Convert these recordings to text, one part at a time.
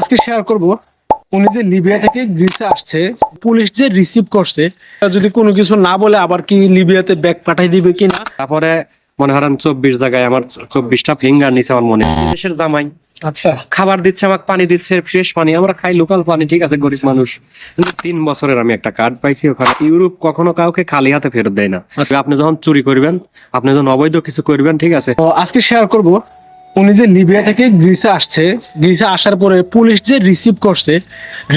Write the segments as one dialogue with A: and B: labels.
A: আজকে শেয়ার করব উনি যে লিবিয়া থেকে গ্রিসে আসছে পুলিশ যে রিসিভ করছে যদি কোনো কিছু না বলে আবার কি লিবিয়াতে ব্যাগ পাঠাই দিবে কিনা?
B: তারপরে মনে করেন চব্বিশ জায়গায় আমার চব্বিশটা ফিঙ্গার নিচে আমার মনে। দেশের জামাই।
A: আচ্ছা।
B: খাবার দিচ্ছে আমাকে পানি দিচ্ছে ফ্রেশ পানি। আমরা খাই লোকাল পানি ঠিক আছে গরিব মানুষ। কিন্তু তিন বছরের আমি একটা কার্ড পাইছি ওখানে। ইউরোপ কখনো কাউকে খালি হাতে ফেরত দেয় না। আপনি যখন চুরি করবেন আপনি যখন অবৈধ কিছু করবেন ঠিক আছে।
A: তো আজকে শেয়ার করব উনি যে লিবিয়া থেকে গ্রিসে আসছে গ্রিসে আসার পরে পুলিশ যে রিসিভ করছে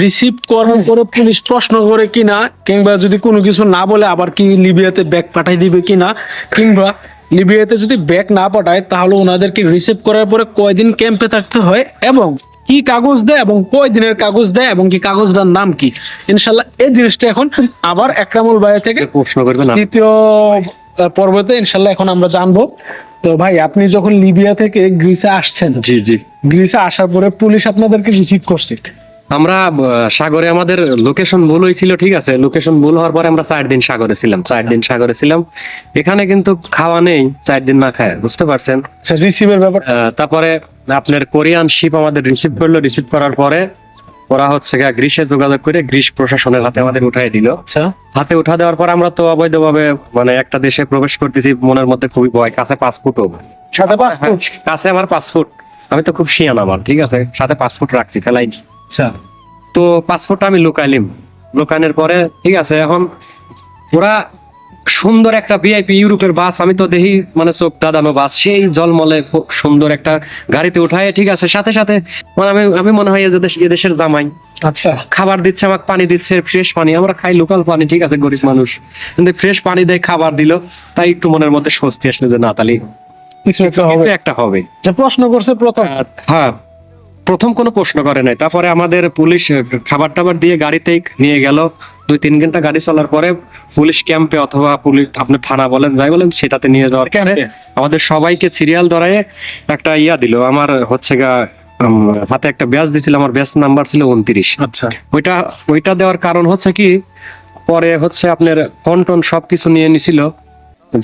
A: রিসিভ করার পরে পুলিশ প্রশ্ন করে কিনা কিংবা যদি কোনো কিছু না বলে আবার কি লিবিয়াতে ব্যাগ পাঠাই দিবে কিনা কিংবা লিবিয়াতে যদি ব্যাগ না পাঠায় তাহলে ওনাদেরকে রিসিভ করার পরে কয়দিন ক্যাম্পে থাকতে হয় এবং কি কাগজ দেয় এবং কয় দিনের কাগজ দেয় এবং কি কাগজটার নাম কি? ইনশাল্লাহ এই জিনিসটা এখন আবার একরামুল ভাই থেকে
B: প্রশ্ন করবেন না।
A: দ্বিতীয় পর্বতে ইনশাল্লাহ এখন আমরা জানব। তো ভাই আপনি যখন লিবিয়া থেকে গ্রিসে আসছেন
B: জি জি।
A: গ্রিসে আসার পরে পুলিশ আপনাদেরকে রিসিভ করছে?
B: আমরা সাগরে আমাদের লোকেশন ভুল হয়েছিল ঠিক আছে? লোকেশন ভুল হওয়ার পরে আমরা চার দিন সাগরে ছিলাম চার দিন সাগরে ছিলাম। এখানে কিন্তু খাওয়া নেই চার দিন না খায় বুঝতে পারছেন?
A: রিসিভের ব্যাপার
B: আহ, তারপরে আপনার কোরিয়ান শিপ আমাদের রিসিভ করল রিসিভ করার পরে ওরা হচ্ছে গ্রিসে যোগাযোগ করে গ্রিস প্রশাসনের হাতে আমাদের উঠাই দিল।
A: আচ্ছা।
B: হাতে উঠা দেওয়ার পর আমরা তো অবৈধভাবে মানে একটা দেশে প্রবেশ করতেছি মনের মধ্যে খুবই ভয় কাছে পাসপোর্টও
A: সাথে পাসপোর্ট
B: কাছে আমার পাসপোর্ট আমি তো খুব শিয়ান আমার ঠিক আছে? সাথে পাসপোর্ট রাখছি ফেলাই
A: আচ্ছা।
B: তো পাসপোর্টটা আমি লুকাইলিম। লুকানোর পরে ঠিক আছে এখন ওরা সুন্দর একটা ভিআইপি ইউরোপের বাস আমি তো দেখি মানে চোখ দাদানো বাস সেই জলমলে খুব সুন্দর একটা গাড়িতে উঠায় ঠিক আছে? সাথে সাথে মানে আমি আমি মনে হয় এদেশ এদেশের জামাই।
A: আচ্ছা।
B: খাবার দিচ্ছে আমাকে পানি দিচ্ছে ফ্রেশ পানি আমরা খাই লোকাল পানি ঠিক আছে গরিব মানুষ। কিন্তু ফ্রেশ পানি দেয় খাবার দিল তাই একটু মনের মধ্যে স্বস্তি আসলে যে না
A: কিছু একটা হবে।
B: একটা হবে।
A: যে প্রশ্ন করছে প্রথম।
B: হ্যাঁ প্রথম কোনো প্রশ্ন করে নাই। তারপরে আমাদের পুলিশ খাবার টাবার দিয়ে গাড়িতেই নিয়ে গেল। দুই তিন ঘণ্টা গাড়ি চলার পরে পুলিশ ক্যাম্পে অথবা পুলিশ আপনি থানা বলেন যাই বলেন সেটাতে নিয়ে যাওয়ার
A: ক্যাম্পে?
B: আমাদের সবাইকে সিরিয়াল ধরায় একটা ইয়া দিল। আমার হচ্ছে গা হাতে একটা ব্যাচ দিছিল আমার ব্যাচ নাম্বার ছিল উনত্রিশ।
A: আচ্ছা।
B: ওইটা ওইটা দেওয়ার কারণ হচ্ছে কি পরে হচ্ছে আপনার ফোন টোন সবকিছু নিয়ে নিছিল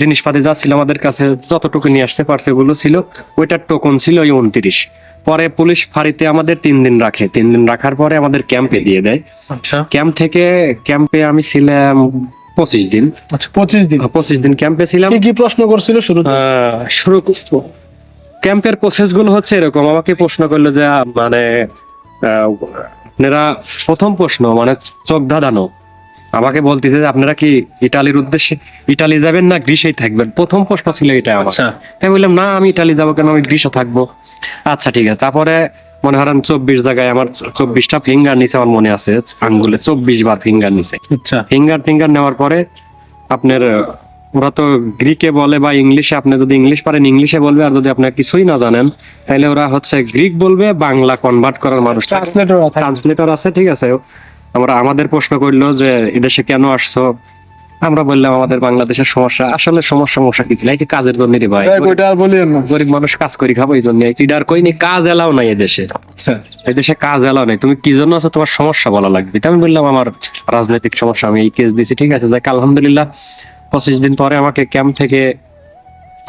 B: জিনিসপাতি যা ছিল আমাদের কাছে যতটুকু নিয়ে আসতে পারছে ওগুলো ছিল ওইটার টোকন ছিল ওই উনত্রিশ। পরে পুলিশ ফাঁড়িতে আমাদের তিন দিন রাখে। তিন দিন রাখার পরে আমাদের ক্যাম্পে দিয়ে দেয়।
A: আচ্ছা।
B: ক্যাম্প থেকে ক্যাম্পে আমি ছিলাম পঁচিশ দিন।
A: আচ্ছা পঁচিশ দিন।
B: পঁচিশ দিন ক্যাম্পে ছিলাম।
A: কি প্রশ্ন করছিল শুরু
B: আহ, শুরু ক্যাম্পের প্রসেসগুলো হচ্ছে এরকম। আমাকে প্রশ্ন করল যে মানে আপনারা প্রথম প্রশ্ন মানে চোখ ধাঁধানো। আমাকে বলতেছে যে আপনারা কি ইটালির উদ্দেশ্যে ইটালি যাবেন না গ্রিসেই থাকবেন? প্রথম প্রশ্ন ছিল এটা আমার।
A: আচ্ছা।
B: তাই বললাম না আমি ইটালি যাব কেন? আমি গ্রিসে থাকব। আচ্ছা ঠিক আছে। তারপরে মনে করেন চব্বিশ জায়গায় আমার চব্বিশটা ফিঙ্গার নিচে আমার মনে আছে আঙ্গুলে চব্বিশ বার ফিঙ্গার নিচে
A: আচ্ছা।
B: ফিঙ্গার ফিঙ্গার নেওয়ার পরে আপনার ওরা তো গ্রিকে বলে বা ইংলিশে আপনি যদি ইংলিশ পারেন ইংলিশে বলবে আর যদি আপনার কিছুই না জানেন তাহলে ওরা হচ্ছে গ্রিক বলবে বাংলা কনভার্ট করার মানুষ
A: ট্রান্সলেটর আছে
B: ঠিক আছে। আমরা আমাদের প্রশ্ন করল যে এদেশে কেন আসছো? আমরা বললাম আমাদের বাংলাদেশের সমস্যা আসলে সমস্যা সমস্যা কিছু নাই এই যে কাজের জন্য রে ভাই
A: না।
B: গরিব মানুষ কাজ করি খাব এই জন্য। চিডার কইনি কাজ এলাও নাই এদেশে
A: আচ্ছা।
B: এই দেশে কাজ এলাও নাই। তুমি কি জন্য আছো? তোমার সমস্যা বলা লাগবে। এটা আমি বললাম আমার রাজনৈতিক সমস্যা আমি এই কেস দিছি ঠিক আছে? যাক আলহামদুলিল্লাহ পঁচিশ দিন পরে আমাকে ক্যাম্প থেকে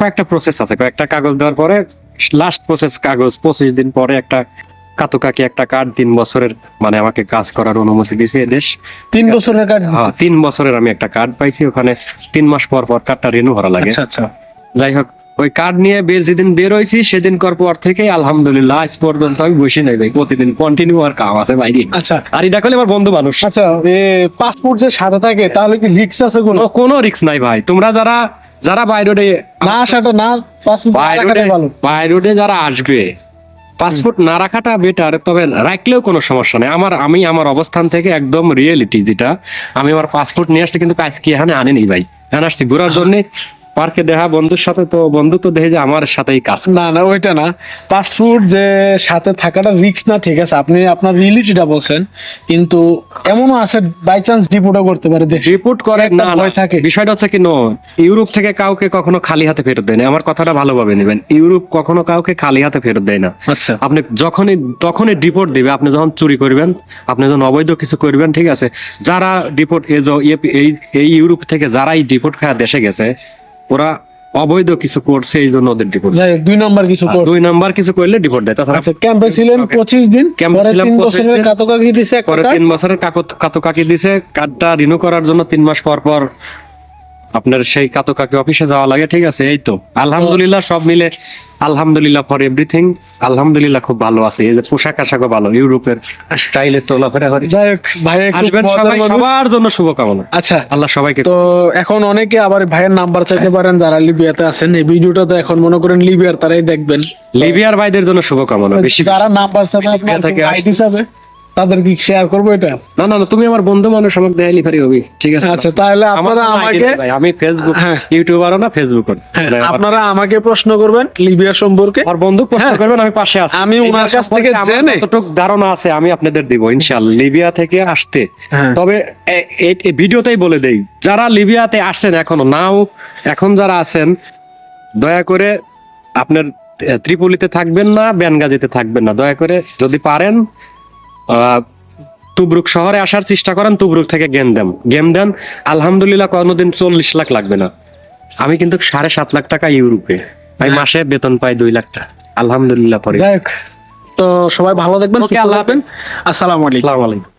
B: কয়েকটা প্রসেস আছে। কয়েকটা কাগজ দেওয়ার পরে লাস্ট প্রসেস কাগজ পঁচিশ দিন পরে একটা কাতুকাকি একটা কার্ড তিন বছরের মানে আমাকে কাজ করার অনুমতি দিয়েছে এদেশ
A: তিন বছরের কাজ
B: হ্যাঁ, তিন বছরের আমি একটা কার্ড পাইছি ওখানে তিন মাস পর পর কার্ডটা রিনিউ করা লাগে।
A: আচ্ছা আচ্ছা।
B: যাই হোক ওই কার্ড নিয়ে বের যেদিন বের হয়েছি সেদিন কর পর থেকে আলহামদুলিল্লাহ আজ পর্যন্ত আমি বসে নাই ভাই প্রতিদিন কন্টিনিউ আর কাম আছে বাইরে
A: আচ্ছা।
B: আর এটা করলে আমার বন্ধু মানুষ।
A: আচ্ছা পাসপোর্ট যে সাথে থাকে তাহলে কি রিক্স আছে কোনো?
B: কোনো রিস্ক নাই ভাই। তোমরা যারা যারা বাইরে
A: না আসাটা না পাসপোর্ট
B: বাইরে যারা আসবে পাসপোর্ট না রাখাটা বেটার তবে রাখলেও কোনো সমস্যা নেই। আমার, আমি আমার অবস্থান থেকে একদম রিয়েলিটি যেটা, আমি আমার পাসপোর্ট নিয়ে আসছি, কিন্তু কাজ কি এখানে আনিনি ভাই। এখানে আসছি ঘোরার জন্য। পার্কে দেখা বন্ধুর সাথে তো বন্ধু তো দেখে যে আমার সাথেই কাজ
A: না না ওইটা না। পাসপোর্ট যে সাথে থাকাটা রিক্স না ঠিক আছে। আপনি আপনার রিয়েলিটিটা বলছেন কিন্তু এমনও আছে বাই চান্স ডিপোর্টও করতে পারে
B: রিপোর্ট করে না
A: ভয় থাকে।
B: বিষয়টা হচ্ছে কি নো ইউরোপ থেকে কাউকে কখনো খালি হাতে ফেরত দেয় না। আমার কথাটা ভালোভাবে নেবেন। ইউরোপ কখনো কাউকে খালি হাতে ফেরত দেয় না।
A: আচ্ছা।
B: আপনি যখনই তখনই ডিপোর্ট দিবে আপনি যখন চুরি করবেন আপনি যখন অবৈধ কিছু করবেন ঠিক আছে যারা ডিপোর্ট এই ইউরোপ থেকে যারাই ডিপোর্ট খায় দেশে গেছে ওরা অবৈধ কিছু করছে এই জন্য ওদের ডিপোর্ট
A: যাই দুই নাম্বার কিছু কর
B: দুই নাম্বার কিছু করলে ডিপোর্ট দেয়। তাছাড়া
A: আচ্ছা ক্যাম্পে ছিলেন পঁচিশ দিন
B: ক্যাম্পে ছিলাম
A: তিন
B: 25
A: বছরের কাতকাকি দিছে
B: পরে
A: কার্ড।
B: তিন বছরের কাকত কাতো কাকি দিছে কার্ডটা রিনিউ করার জন্য তিন মাস পর পর আপনার সেই কাতো কাকি অফিসে যাওয়া লাগে ঠিক আছে? এই তো। আলহামদুলিল্লাহ সব মিলে আলহামদুলিল্লাহ ফর এভরিথিং আলহামদুলিল্লাহ খুব ভালো আছে। এই যে পোশাক আশাকও ভালো ইউরোপের স্টাইলে চলাফেরা করি
A: যাই হোক ভাই
B: আসবেন সবাই সবার জন্য শুভকামনা।
A: আচ্ছা
B: আল্লাহ সবাইকে
A: তো এখন অনেকে আবার ভাইয়ের নাম্বার চাইতে পারেন যারা লিবিয়াতে আছেন। এই ভিডিওটা তো এখন মনে করেন লিবিয়ার তারাই দেখবেন।
B: লিবিয়ার ভাইদের জন্য শুভকামনা বেশি
A: যারা নাম্বার চাবে আপনার আইডি চাবে তাদের কি শেয়ার করব এটা।
B: না না না তুমি আমার বন্ধু মানুষ আমাকে হবি। ঠিক আছে
A: আচ্ছা তাহলে আপনারা আমাকে
B: আমি ফেসবুক
A: হ্যাঁ।
B: ইউটিউবারও না ফেসবুক
A: হ্যাঁ, আপনারা আমাকে প্রশ্ন করবেন লিবিয়া সম্পর্কে।
B: বন্ধু প্রশ্ন
A: হ্যাঁ।
B: করবেন আমি পাশে আছি।
A: আমি ওনার কাছ থেকে জেনে-
B: ধারণা আছে আমি আপনাদের দিব ইনশাআল্লাহ। লিবিয়া থেকে আসতে।
A: হ্যাঁ।
B: তবে এই ভিডিওতেই বলে দেই যারা লিবিয়াতে আসছেন এখনও নাও এখন যারা আছেন দয়া করে আপনার ত্রিপলিতে থাকবেন না বেনগাজিতে থাকবেন না। দয়া করে যদি পারেন তুবরুক শহরে আসার চেষ্টা করেন তুবরুক থেকে গেম দেন। গেম দেন আলহামদুলিল্লাহ কোনোদিন চল্লিশ লাখ লাগবে না। আমি কিন্তু সাড়ে সাত লাখ টাকা ইউরোপে আমি মাসে বেতন পাই দুই লাখ টাকা। আলহামদুলিল্লাহ পরে।
A: তো সবাই ভালো দেখবেন
B: আসসালামু আলাইকুম।